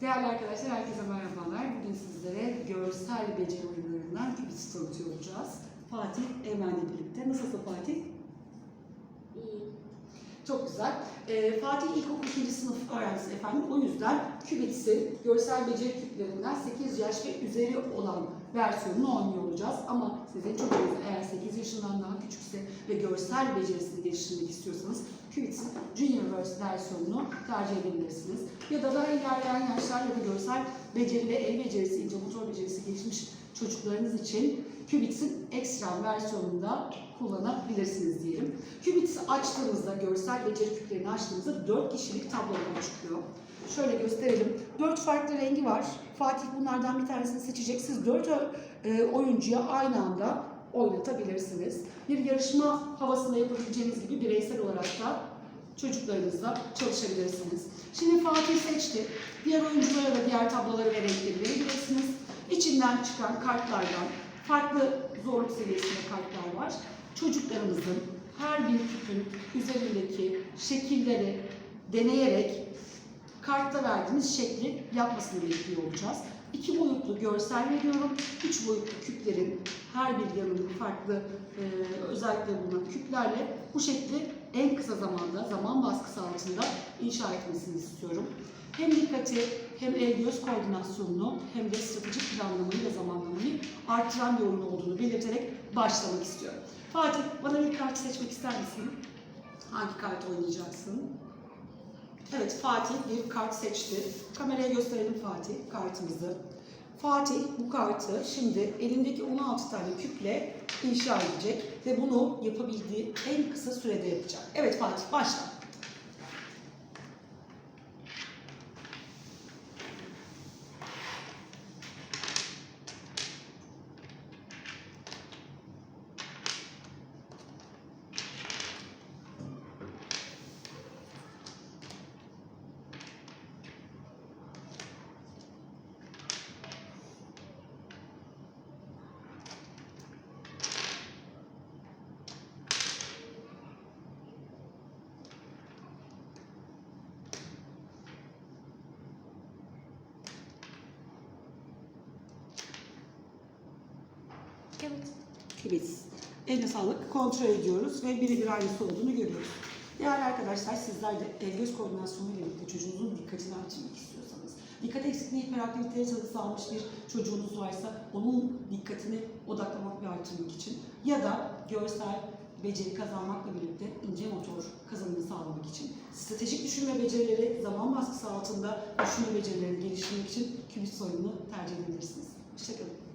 Değerli arkadaşlar, herkese merhabalar. Bugün sizlere görsel beceri oyunlarından kübüs tanıtıyor olacağız. Fatih Eymen'le birlikte. Nasılsın Fatih? İyi. Çok güzel. Ee, Fatih ilkokul 2. sınıf öğrencisi efendim. O yüzden kübitsi görsel beceri küplerinden 8 yaş ve üzeri olan versiyonunu oynuyor olacağız. Ama sizin çocuğunuz eğer 8 yaşından ve görsel becerisini geliştirmek istiyorsanız Kübit'in Junior versiyonunu tercih edebilirsiniz. Ya da daha ilerleyen yaşlar ya da görsel beceri ve el becerisi, ince motor becerisi gelişmiş çocuklarınız için Cubits'in ekstrem versiyonunda kullanabilirsiniz diyelim. Cubits'i açtığınızda, görsel beceri küplerini açtığınızda 4 kişilik tablolar çıkıyor. Şöyle gösterelim. 4 farklı rengi var. Fatih bunlardan bir tanesini seçecek. Siz 4 oyuncuya aynı anda oynatabilirsiniz. Bir yarışma havasında yapabileceğiniz gibi bireysel olarak da çocuklarınızla çalışabilirsiniz. Şimdi Fatih seçti. Diğer oyunculara da diğer tabloları ve renkleri verebilirsiniz. İçinden çıkan kartlardan farklı zorluk seviyesinde kartlar var. Çocuklarımızın her bir küpün üzerindeki şekilleri deneyerek kartta verdiğimiz şekli yapmasını bekliyor olacağız. İki boyutlu görsel veriyorum. Üç boyutlu küplerin her bir yanında farklı e, özellikleri bulunan küplerle bu şekli en kısa zamanda, zaman baskısı altında inşa etmesini istiyorum. Hem dikkati hem el göz koordinasyonunu hem de stratejik planlamayı ve zamanlamayı artıran bir oyun olduğunu belirterek başlamak istiyorum. Fatih bana bir kart seçmek ister misin? Hangi kart oynayacaksın? Evet Fatih bir kart seçti. Kameraya gösterelim Fatih kartımızı. Fatih bu kartı şimdi elindeki 16 tane küple inşa edecek ve bunu yapabildiği en kısa sürede yapacak. Evet Fatih başla. Evet. Kibiz. Eline sağlık. Kontrol ediyoruz ve birebir aynısı olduğunu görüyoruz. Değerli arkadaşlar sizler de el göz koordinasyonu ile birlikte çocuğunuzun dikkatini artırmak istiyorsanız, dikkat eksikliği hiperaktiviteye çalışsa almış bir çocuğunuz varsa onun dikkatini odaklamak ve artırmak için ya da görsel beceri kazanmakla birlikte ince motor kazanımı sağlamak için, stratejik düşünme becerileri, zaman baskısı altında düşünme becerilerini geliştirmek için kübüs oyununu tercih edebilirsiniz. Hoşçakalın.